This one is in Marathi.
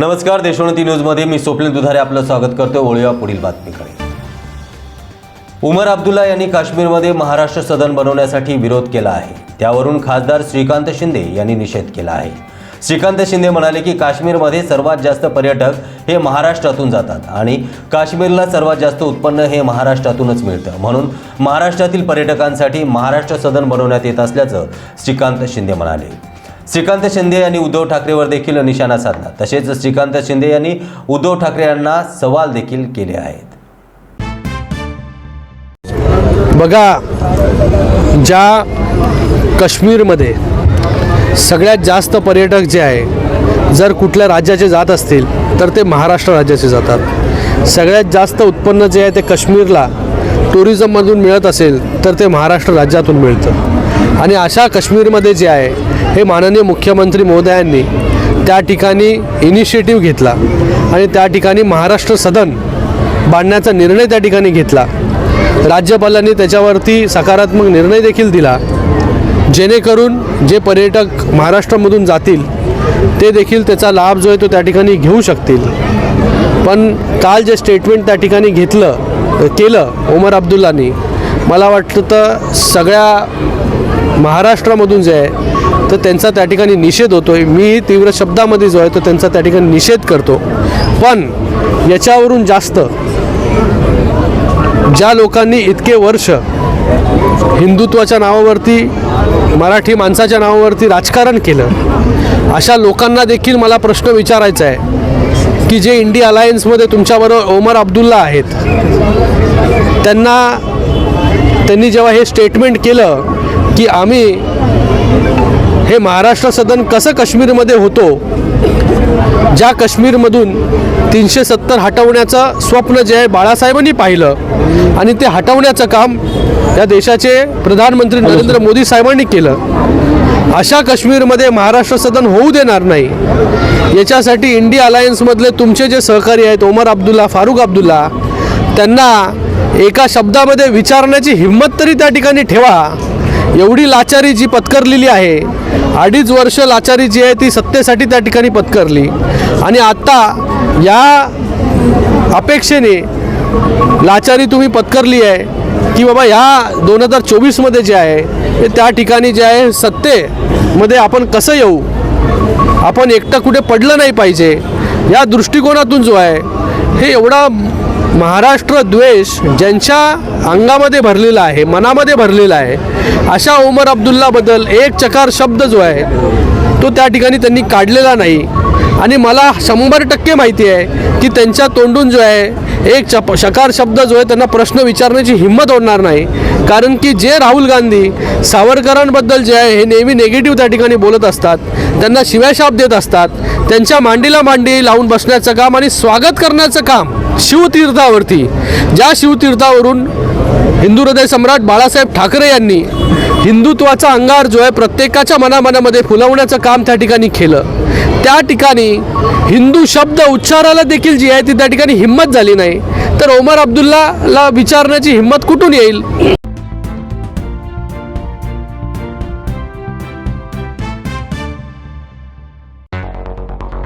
नमस्कार देशोन्नती न्यूजमध्ये मी स्वप्नील दुधारे आपलं स्वागत करतो वळूया पुढील बातमीकडे. उमर अब्दुल्ला यांनी काश्मीरमध्ये महाराष्ट्र सदन बनवण्यासाठी विरोध केला आहे. त्यावरून खासदार श्रीकांत शिंदे यांनी निषेध केला आहे. श्रीकांत शिंदे म्हणाले की काश्मीरमध्ये सर्वात जास्त पर्यटक हे महाराष्ट्रातून जातात आणि काश्मीरला सर्वात जास्त उत्पन्न हे महाराष्ट्रातूनच मिळतं. म्हणून महाराष्ट्रातील पर्यटकांसाठी महाराष्ट्र सदन बनवण्यात येत असल्याचं श्रीकांत शिंदे म्हणाले. श्रीकांत शिंदे यांनी उद्धव ठाकरेवर देखील निशाणा साधला. तसेच श्रीकांत शिंदे यांनी उद्धव ठाकरे यांना सवाल देखील केले आहेत. बघा ज्या काश्मीरमध्ये सगळ्यात जास्त पर्यटक जे आहे जर कुठल्या राज्याचे जात असतील तर ते महाराष्ट्र राज्याचे जातात. सगळ्यात जास्त उत्पन्न जे आहे ते काश्मीरला टुरिझममधून मिळत असेल तर ते महाराष्ट्र राज्यातून मिळतं. आणि अशा काश्मीरमध्ये जे आहे हे माननीय मुख्यमंत्री महोदयांनी त्या ठिकाणी इनिशिएटिव्ह घेतला आणि त्या ठिकाणी महाराष्ट्र सदन बांधण्याचा निर्णय त्या ठिकाणी घेतला. राज्यपालांनी त्याच्यावरती सकारात्मक निर्णय देखील दिला. जेणेकरून जे पर्यटक महाराष्ट्रामधून जातील ते देखील त्याचा लाभ जो आहे तो त्या ठिकाणी घेऊ शकतील. पण काल जे स्टेटमेंट त्या ठिकाणी घेतलं केलं ओमर अब्दुल्लानी मला वाटतं तर सगळ्या महाराष्ट्रामधून जे आहे तर त्यांचा त्या ठिकाणी निषेध होतो आहे मी तीव्र शब्दामध्ये जो आहे तो त्यांचा त्या ठिकाणी निषेध करतो. पण याच्यावरून जास्त ज्या लोकांनी इतके वर्ष हिंदुत्वाच्या नावावरती मराठी माणसाच्या नावावरती राजकारण केलं अशा लोकांना देखील मला प्रश्न विचारायचा आहे की जे इंडिया अलायन्समध्ये तुमच्याबरोबर ओमर अब्दुल्ला आहेत त्यांना त्यांनी जेव्हा हे स्टेटमेंट केलं की आम्ही हे महाराष्ट्र सदन कसं काश्मीरमध्ये होतो ज्या काश्मीरमधून तीनशे सत्तर हटवण्याचं स्वप्न जे आहे बाळासाहेबांनी पाहिलं आणि ते हटवण्याचं काम या देशाचे प्रधानमंत्री नरेंद्र मोदी साहेबांनी केलं. अशा काश्मीरमध्ये महाराष्ट्र सदन होऊ देणार नाही. याच्यासाठी इंडिया अलायन्समधले तुमचे जे सहकारी आहेत ओमर अब्दुल्ला फारुख अब्दुल्ला त्यांना एका शब्दामध्ये विचारण्याची हिंमत तरी त्या ठिकाणी ठेवा. एवढी लाचारी जी पत्करलेली आहे अडीच वर्ष लाचारी जी आहे ती सत्तेसाठी त्या ठिकाणी पत्करली. आणि आत्ता या अपेक्षेने लाचारी तुम्ही पत्करली आहे की बाबा ह्या दोन हजार चोवीसमध्ये जे आहे ते त्या ठिकाणी जे आहे सत्तेमध्ये आपण कसं येऊ? आपण एकटं कुठे पडलं नाही पाहिजे. या दृष्टिकोनातून जो आहे हे एवढा महाराष्ट्र द्वेष ज्यांच्या अंगामध्ये भरलेला आहे मनामध्ये भरलेला आहे अशा उमर अब्दुल्लाबद्दल एक चकार शब्द जो आहे तो त्या ठिकाणी त्यांनी काढलेला नाही. आणि मला शंभर टक्के माहिती आहे की त्यांच्या तोंडून जो आहे एक चप शकार शब्द जो आहे त्यांना प्रश्न विचारण्याची हिंमत होणार नाही. कारण की जे राहुल गांधी सावरकरांबद्दल जे आहे हे नेहमी नेगेटिव्ह त्या ठिकाणी बोलत असतात त्यांना शिव्याशाप देत असतात त्यांच्या मांडीला मांडी लावून बसण्याचं काम आणि स्वागत करण्याचं काम शिवतीर्थावरती. ज्या शिवतीर्थावरून हिंदू हृदय सम्राट बाळासाहेब ठाकरे यांनी हिंदुत्वाचा अंगार जो आहे प्रत्येकाच्या मनामनामध्ये फुलवण्याचं काम त्या ठिकाणी केलं. त्या ठिकाणी हिंदू शब्द उच्चाराला देखील जी आहे ती त्या ठिकाणी हिंमत झाली नाही. तर ओमर अब्दुल्लाला विचारण्याची हिंमत कुठून येईल?